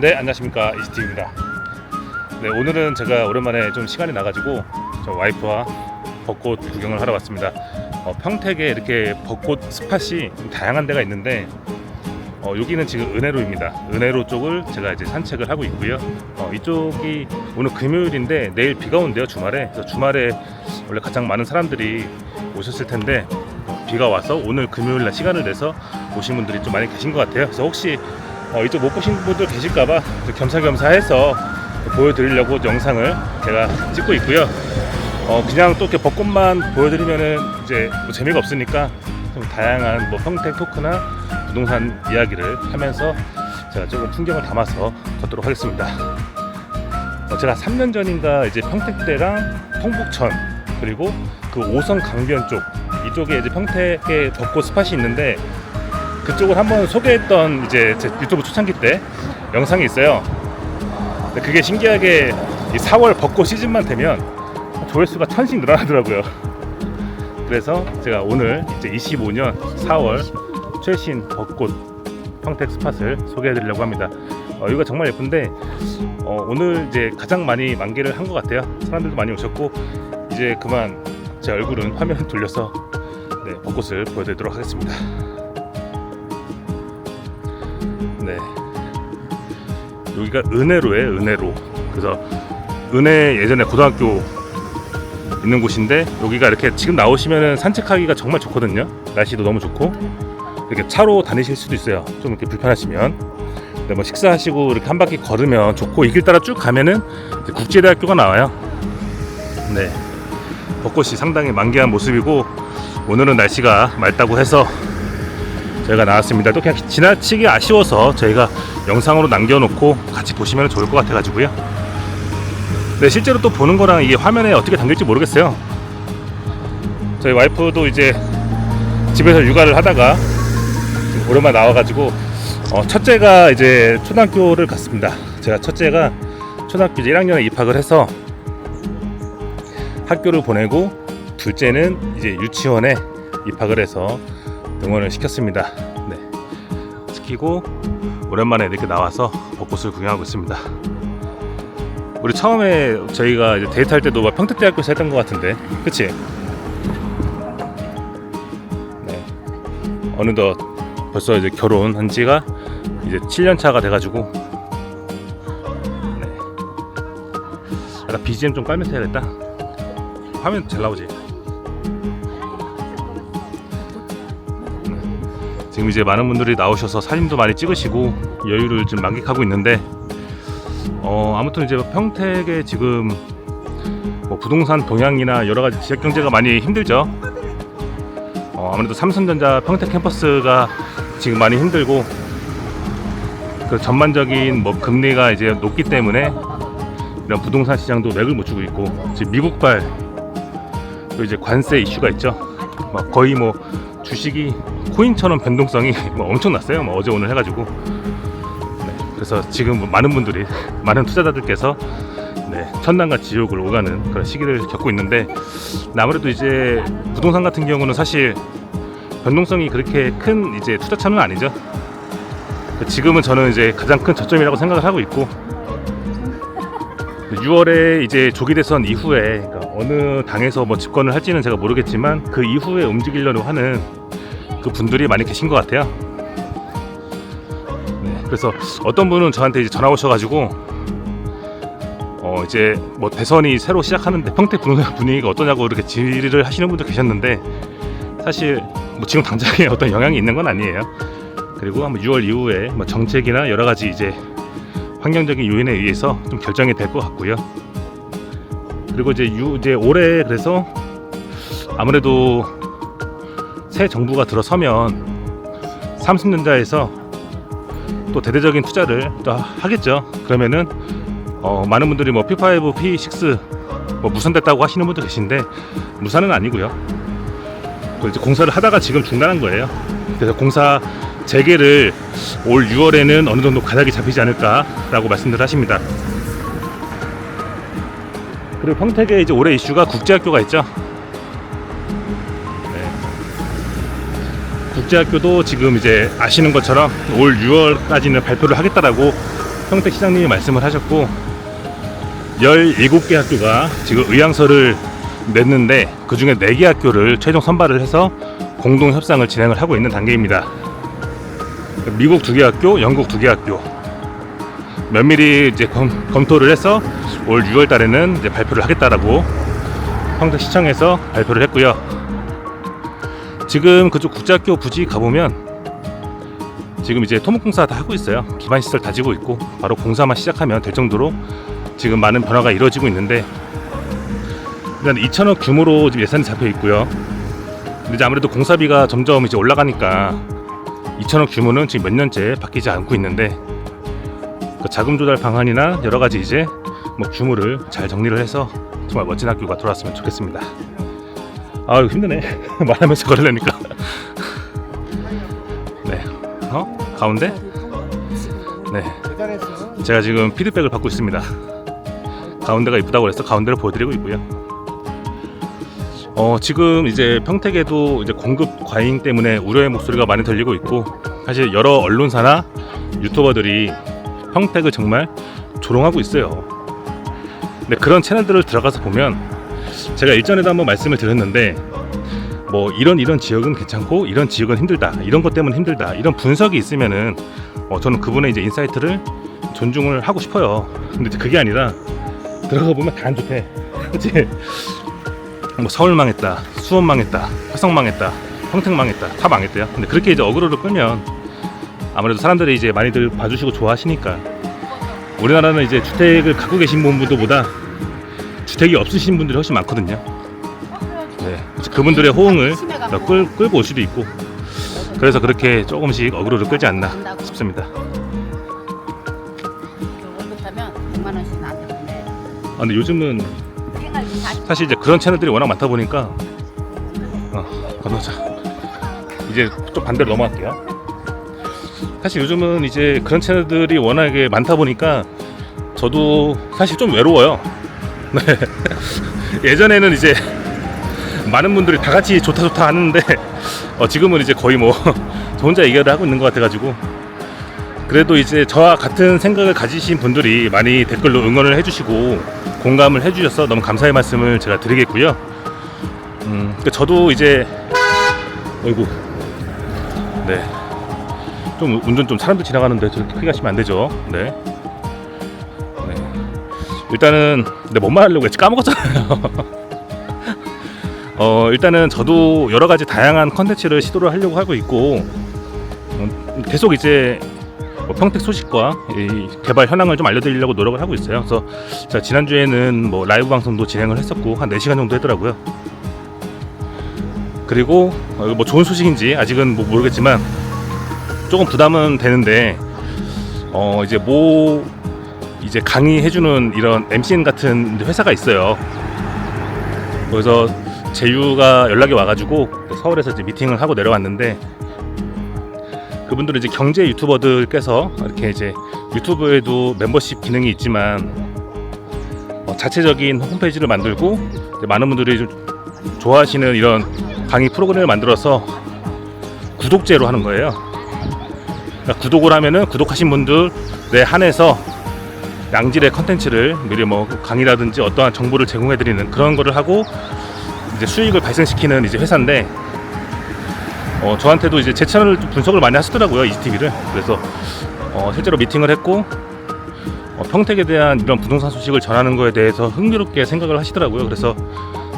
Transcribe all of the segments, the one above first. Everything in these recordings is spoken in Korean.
네 안녕하십니까 이스티입니다. 네 오늘은 제가 오랜만에 좀 시간이 나가지고 저 와이프와 벚꽃 구경을 하러 왔습니다. 어, 평택에 이렇게 벚꽃 스팟이 좀 다양한 데가 있는데 어, 여기는 지금 은혜로입니다. 은혜로 쪽을 제가 이제 산책을 하고 있고요. 어, 이쪽이 오늘 금요일인데 내일 비가 온대요 주말에. 그래서 주말에 원래 가장 많은 사람들이 오셨을 텐데 어, 비가 와서 오늘 금요일 날 시간을 내서 오신 분들이 좀 많이 계신 것 같아요. 그래서 혹시 어, 이쪽 못 보신 분들 계실까봐 겸사겸사해서 보여드리려고 영상을 제가 찍고 있고요. 어, 그냥 또 이렇게 벚꽃만 보여드리면은 이제 뭐 재미가 없으니까 좀 다양한 뭐 평택 토크나 부동산 이야기를 하면서 제가 조금 풍경을 담아서 걷도록 하겠습니다. 어, 제가 3년 전인가 이제 평택대랑 통북천 그리고 그 오성 강변 쪽 이쪽에 이제 평택에 벚꽃 스팟이 있는데 그쪽을 한번 소개했던 이제 제 유튜브 초창기 때 영상이 있어요. 그게 신기하게 이 4월 벚꽃 시즌만 되면 조회수가 천씩 늘어나더라고요. 그래서 제가 오늘 이제 25년 4월 최신 벚꽃 평택 스팟을 소개해드리려고 합니다. 어, 여기가 정말 예쁜데 어, 오늘 이제 가장 많이 만개를 한 것 같아요. 사람들도 많이 오셨고 이제 그만 제 얼굴은 화면 돌려서 네, 벚꽃을 보여드리도록 하겠습니다. 네. 여기가 은혜로예요, 은혜로. 그래서 은혜 예전에 고등학교 있는 곳인데 여기가 이렇게 지금 나오시면은 산책하기가 정말 좋거든요. 날씨도 너무 좋고 이렇게 차로 다니실 수도 있어요. 좀 이렇게 불편하시면. 근데 뭐 식사하시고 이렇게 한 바퀴 걸으면 좋고 이 길 따라 쭉 가면은 국제대학교가 나와요. 네. 벚꽃이 상당히 만개한 모습이고 오늘은 날씨가 맑다고 해서 저희가 나왔습니다. 또 그냥 지나치게 아쉬워서 저희가 영상으로 남겨놓고 같이 보시면 좋을 것 같아가지고요. 네, 실제로 또 보는 거랑 이게 화면에 어떻게 담길지 모르겠어요. 저희 와이프도 이제 집에서 육아를 하다가 오랜만에 나와가지고 어, 첫째가 이제 초등학교를 갔습니다. 제가 첫째가 초등학교 이제 1학년에 입학을 해서 학교를 보내고 둘째는 이제 유치원에 입학을 해서 등원을 시켰습니다. 네. 시키고 오랜만에 이렇게 나와서 벚꽃을 구경하고 있습니다. 우리 처음에 저희가 이제 데이트할 때도 막 평택대학교에서 했던 것 같은데, 그치? 네. 어느덧 벌써 이제 결혼한 지가 이제 7년 차가 돼가지고, 네. 약간 BGM 좀 깔면서 해야겠다. 화면 잘 나오지? 지금 이제 많은 분들이 나오셔서 사진도 많이 찍으시고 여유를 좀 만끽하고 있는데 어 아무튼 이제 평택에 지금 뭐 부동산 동향이나 여러 가지 지역 경제가 많이 힘들죠. 어 아무래도 삼성전자 평택 캠퍼스가 지금 많이 힘들고 그 전반적인 뭐 금리가 이제 높기 때문에 이런 부동산 시장도 맥을 못 주고 있고 지금 미국발 또 이제 관세 이슈가 있죠. 막 거의 뭐 주식이 코인처럼 변동성이 뭐 엄청났어요. 뭐 어제 오늘 해가지고. 네, 그래서 지금 뭐 많은 분들이 많은 투자자들께서 네, 천당과 지옥을 오가는 그런 시기를 겪고 있는데 네, 아무래도 이제 부동산 같은 경우는 사실 변동성이 그렇게 큰 이제 투자처는 아니죠. 지금은 저는 이제 가장 큰 저점이라고 생각을 하고 있고 6월에 이제 조기 대선 이후에 어느 당에서 뭐 집권을 할지는 제가 모르겠지만 그 이후에 움직이려고 하는 그 분들이 많이 계신 것 같아요. 네, 그래서 어떤 분은 저한테 이제 전화 오셔가지고 어 이제 뭐 대선이 새로 시작하는데 평택 분위기가 어떠냐고 이렇게 질의를 하시는 분도 계셨는데 사실 뭐 지금 당장에 어떤 영향이 있는 건 아니에요. 그리고 아마 6월 이후에 뭐 정책이나 여러 가지 이제 환경적인 요인에 의해서 좀 결정이 될 것 같고요. 그리고 이제 유, 이제 올해 그래서 아무래도 새 정부가 들어서면 삼성전자에서 또 대대적인 투자를 또 하겠죠. 그러면은 어, 많은 분들이 뭐 P5, P6 뭐 무산됐다고 하시는 분도 계신데 무산은 아니고요. 그 이제 공사를 하다가 지금 중단한 거예요. 그래서 공사 재개를 올 6월에는 어느 정도 가닥이 잡히지 않을까라고 말씀들 하십니다. 그리고 평택에 이제 올해 이슈가 국제학교가 있죠. 네. 국제학교도 지금 이제 아시는 것처럼 올 6월까지는 발표를 하겠다라고 평택 시장님이 말씀을 하셨고 17개 학교가 지금 의향서를 냈는데 그 중에 4개 학교를 최종 선발을 해서 공동 협상을 진행을 하고 있는 단계입니다. 미국 2개 학교, 영국 2개 학교 면밀히 이제 검, 검토를 해서 올 6월 달에는 이제 발표를 하겠다라고 평택 시청에서 발표를 했고요. 지금 그쪽 국제학교 부지 가보면 지금 이제 토목공사 다 하고 있어요. 기반 시설 다 지고 있고 바로 공사만 시작하면 될 정도로 지금 많은 변화가 이루어지고 있는데 일단 2천억 규모로 지금 예산이 잡혀 있고요. 근데 이제 아무래도 공사비가 점점 이제 올라가니까 2천억 규모는 지금 몇 년째 바뀌지 않고 있는데 그 자금 조달 방안이나 여러 가지 이제 뭐 규모를 잘 정리를 해서 정말 멋진 학교가 돌아왔으면 좋겠습니다. 아유 힘드네 말하면서 걸으려니까. 네, 어 가운데 네 제가 지금 피드백을 받고 있습니다. 가운데가 이쁘다고 그래서 가운데를 보여드리고 있고요. 어, 지금 이제 평택에도 이제 공급 과잉 때문에 우려의 목소리가 많이 들리고 있고 사실 여러 언론사나 유튜버들이 평택을 정말 조롱하고 있어요. 근데 그런 채널들을 들어가서 보면 제가 일전에도 한번 말씀을 드렸는데 뭐 이런 이런 지역은 괜찮고 이런 지역은 힘들다 이런 것 때문에 힘들다 이런 분석이 있으면은 어, 저는 그분의 이제 인사이트를 존중을 하고 싶어요. 근데 그게 아니라 들어가 보면 다 안 좋대. 그치? 뭐 서울 망했다, 수원 망했다, 화성 망했다, 평택 망했다, 다 망했대요. 근데 그렇게 이제 어그로를 끌면 아무래도 사람들이 이제 많이들 봐주시고 좋아하시니까 우리나라는 이제 주택을 갖고 계신 분들보다 주택이 없으신 분들이 훨씬 많거든요. 네, 그분들의 호응을 더 끌, 끌고 올 수도 있고 그래서 그렇게 조금씩 어그로를 끌지 않나 싶습니다. 월급 타면 100만 원씩 나한테 보내. 아, 근데 요즘은 사실 이제 그런 채널들이 워낙 많다 보니까 어, 건너자. 이제 좀 반대로 넘어갈게요. 사실 요즘은 이제 그런 채널들이 워낙에 많다 보니까 저도 사실 좀 외로워요. 네. 예전에는 이제 많은 분들이 다 같이 좋다 좋다 하는데 어, 지금은 이제 거의 뭐 저 혼자 얘기를 하고 있는 것 같아가지고 그래도 이제 저와 같은 생각을 가지신 분들이 많이 댓글로 응원을 해주시고 공감을 해주셔서 너무 감사의 말씀을 제가 드리겠고요. 음, 그 저도 이제 어이구, 네, 좀 운전 좀 사람들 지나가는데 저렇게 크게 하시면 안 되죠. 네. 네. 일단은 근데 뭔 말하려고 했지 까먹었잖아요. 어 일단은 저도 여러 가지 다양한 컨텐츠를 시도를 하려고 하고 있고 어, 계속 이제 뭐 평택 소식과 이 개발 현황을 좀 알려드리려고 노력을 하고 있어요. 그래서 자, 지난주에는 뭐 라이브 방송도 진행을 했었고 한 4시간 정도 했더라고요. 그리고 어, 뭐 좋은 소식인지 아직은 뭐 모르겠지만 조금 부담은 되는데 어 이제 뭐 이제 강의해주는 이런 MCN 같은 회사가 있어요. 그래서 제유가 연락이 와가지고 서울에서 이제 미팅을 하고 내려왔는데 그분들은 이제 경제 유튜버들께서 이렇게 이제 유튜브에도 멤버십 기능이 있지만 어, 자체적인 홈페이지를 만들고 많은 분들이 좀 좋아하시는 이런 강의 프로그램을 만들어서 구독제로 하는 거예요. 그러니까 구독을 하면은 구독하신 분들에 한해서 양질의 컨텐츠를 미리 뭐 강의라든지 어떠한 정보를 제공해드리는 그런 거를 하고 이제 수익을 발생시키는 이제 회사인데 어, 저한테도 이제 제 채널을 좀 분석을 많이 하시더라고요 이지TV를. 그래서 어, 실제로 미팅을 했고 어, 평택에 대한 이런 부동산 소식을 전하는 거에 대해서 흥미롭게 생각을 하시더라고요. 그래서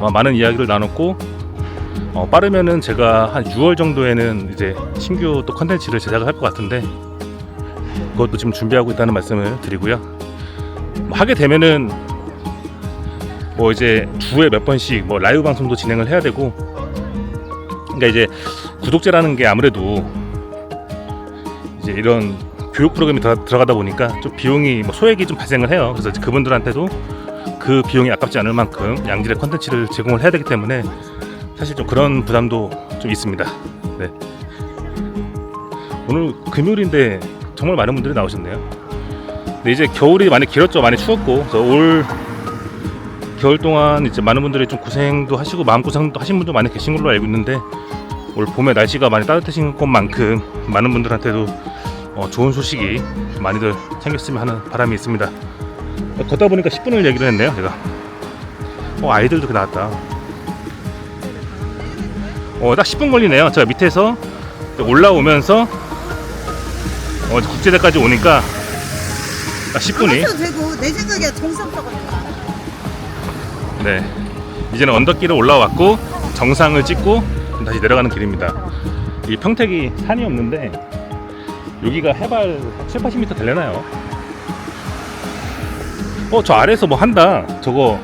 어, 많은 이야기를 나눴고 어, 빠르면은 제가 한 6월 정도에는 이제 신규 또 컨텐츠를 제작을 할 것 같은데 그것도 지금 준비하고 있다는 말씀을 드리고요 뭐 하게 되면은 뭐 이제 주에 몇 번씩 뭐 라이브 방송도 진행을 해야 되고 그러니까 이제 구독제라는 게 아무래도 이제 이런 교육 프로그램이 더 들어가다 보니까 좀 비용이 뭐 소액이 좀 발생을 해요. 그래서 그분들한테도 그 비용이 아깝지 않을 만큼 양질의 컨텐츠를 제공을 해야 되기 때문에 사실 좀 그런 부담도 좀 있습니다. 네. 오늘 금요일인데 정말 많은 분들이 나오셨네요. 근데 이제 겨울이 많이 길었죠. 많이 추웠고 그래서 올 겨울 동안 이제 많은 분들이 좀 고생도 하시고 마음 고생도 하신 분도 많이 계신 걸로 알고 있는데 올 봄에 날씨가 많이 따뜻해진 것만큼 많은 분들한테도 어, 좋은 소식이 많이들 생겼으면 하는 바람이 있습니다. 어, 걷다 보니까 10분을 얘기를 했네요, 제가. 어, 아이들도 나왔다. 어, 딱 10분 걸리네요. 제가 밑에서 올라오면서 어, 국제대까지 오니까 딱 10분이. 가도 되고 내 생각에 정상적으로 네. 이제는 언덕길을 올라왔고 정상을 찍고 다시 내려가는 길입니다. 이 평택이 산이 없는데 여기가 해발 7, 80m 되려나요? 어, 저 아래에서 뭐 한다. 저거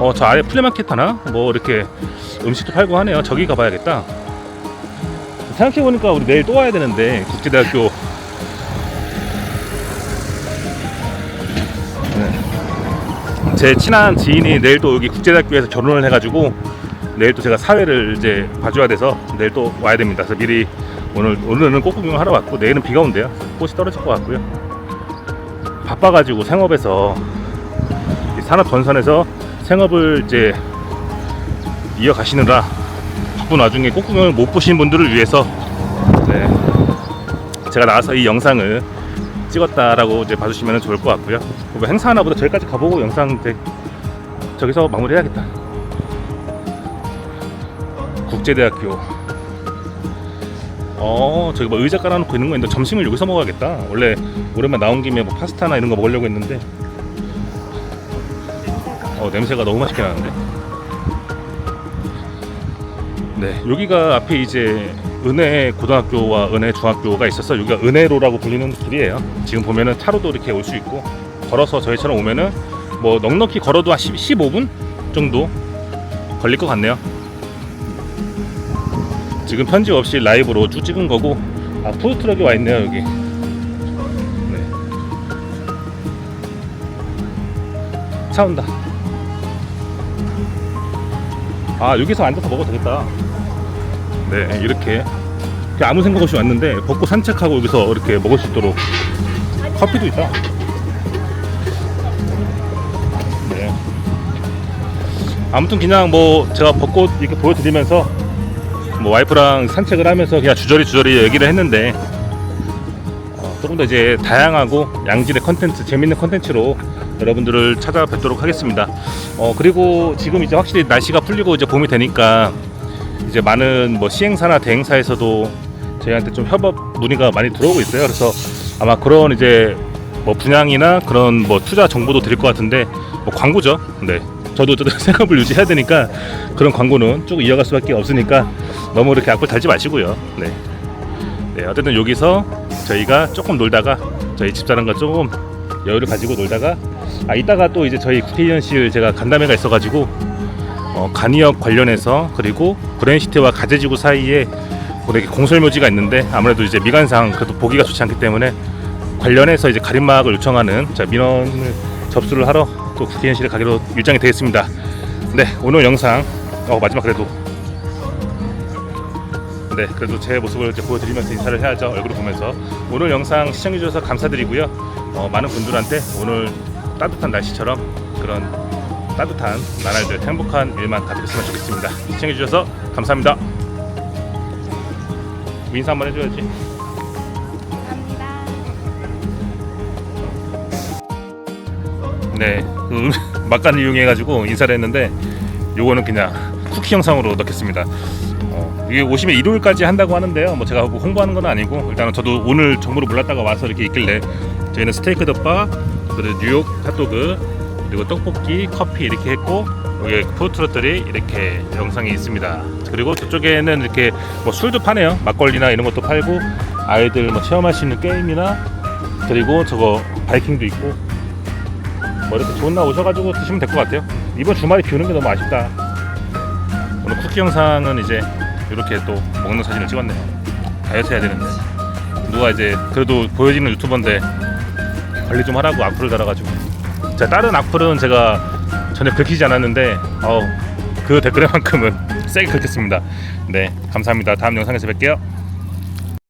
어, 저 아래 플리마켓 하나? 뭐 이렇게 음식도 팔고 하네요. 저기 가봐야겠다. 생각해보니까 우리 내일 또 와야 되는데 국제대학교 제 친한 지인이 내일 또 여기 국제대학교에서 결혼을 해가지고 내일 또 제가 사회를 이제 봐줘야 돼서 내일 또 와야 됩니다. 그래서 미리 오늘 오늘은 꽃 구경을 하러 왔고 내일은 비가 온대요. 꽃이 떨어질 것 같고요. 바빠가지고 생업에서 이 산업 전선에서 생업을 이제 이어가시느라 바쁜 와중에 꽃 구경을 못 보신 분들을 위해서 네, 제가 나와서 이 영상을 찍었다라고 이제 봐주시면 좋을 것 같고요. 뭐 행사 하나보다 저기까지 가보고 영상 이제 저기서 마무리해야겠다. 국제대학교. 어, 저기 뭐 의자 깔아놓고 있는 거 있는데 점심을 여기서 먹어야겠다. 원래 오랜만 나온 김에 뭐 파스타나 이런 거 먹으려고 했는데, 어 냄새가 너무 맛있게 나는데. 네, 여기가 앞에 이제 은혜 고등학교와 은혜 중학교가 있어서 여기가 은혜로라고 불리는 길이에요. 지금 보면은 차로도 이렇게 올 수 있고 걸어서 저희처럼 오면은 뭐 넉넉히 걸어도 한 10, 15분 정도 걸릴 것 같네요. 지금 편집 없이 라이브로 쭉 찍은 거고 아 푸드트럭이 와 있네요 여기. 네. 차 온다. 아 여기서 앉아서 먹어도 되겠다. 네 이렇게 아무 생각 없이 왔는데 벚꽃 산책하고 여기서 이렇게 먹을 수 있도록 커피도 있다. 네. 아무튼 그냥 뭐 제가 벚꽃 이렇게 보여드리면서 뭐 와이프랑 산책을 하면서 그냥 주저리 주저리 얘기를 했는데 어, 조금 더 이제 다양하고 양질의 컨텐츠, 재밌는 컨텐츠로 여러분들을 찾아뵙도록 하겠습니다. 어 그리고 지금 이제 확실히 날씨가 풀리고 이제 봄이 되니까 이제 많은 뭐 시행사나 대행사에서도 저희한테 좀 협업 문의가 많이 들어오고 있어요. 그래서 아마 그런 이제 뭐 분양이나 그런 뭐 투자 정보도 드릴 것 같은데 뭐 광고죠. 네. 저도 어쨌든 생업을 유지해야 되니까 그런 광고는 쭉 이어갈 수밖에 없으니까 너무 이렇게 악플 달지 마시고요. 네. 네, 어쨌든 여기서 저희가 조금 놀다가 저희 집사람과 조금 여유를 가지고 놀다가 아 이따가 또 이제 저희 국회의원실 제가 간담회가 있어가지고 어, 간이역 관련해서 그리고 브랜시티와 가재지구 사이에 뭐 이렇게 공설묘지가 있는데 아무래도 이제 미관상 그래도 보기가 좋지 않기 때문에 관련해서 이제 가림막을 요청하는 자 민원을 접수를 하러 또 국회의원실에 가기로 일정이 되겠습니다. 네 오늘 영상 어 마지막 그래도. 네 그래도 제 모습을 이제 보여드리면서 인사를 해야죠 얼굴을 보면서. 오늘 영상 시청해주셔서 감사드리고요. 어, 많은 분들한테 오늘 따뜻한 날씨처럼 그런 따뜻한 나날들 행복한 일만 가득했으면 좋겠습니다. 시청해주셔서 감사합니다. 인사 한번 해줘야지. 감사합니다. 네, 그 음, 막간을 이용해가지고 인사를 했는데 요거는 그냥 쿠키 영상으로 넣겠습니다. 어, 이게 오시면 일요일까지 한다고 하는데요. 뭐 제가 뭐 홍보하는 건 아니고 일단은 저도 오늘 정보를 몰랐다가 와서 이렇게 있길래 저희는 스테이크 덮밥, 그리고 뉴욕 핫도그, 그리고 떡볶이, 커피 이렇게 했고 여기 푸드트럭들이 이렇게 영상이 있습니다. 그리고 저쪽에는 이렇게 뭐 술도 파네요. 막걸리나 이런 것도 팔고 아이들 뭐 체험할 수 있는 게임이나 그리고 저거 바이킹도 있고 뭐 이렇게 좋은 날 오셔가지고 드시면 될 것 같아요. 이번 주말에 비 오는 게 너무 아쉽다. 오늘 쿠키 영상은 이제 이렇게 또 먹는 사진을 찍었네요. 다이어트 해야 되는데 누가 이제 그래도 보여지는 유튜버인데 관리 좀 하라고 악플을 달아가지고 자 다른 악플은 제가 전혀 긁히지 않았는데 어우 그 댓글에만큼은 세게 긁혔습니다. 네 감사합니다. 다음 영상에서 뵐게요.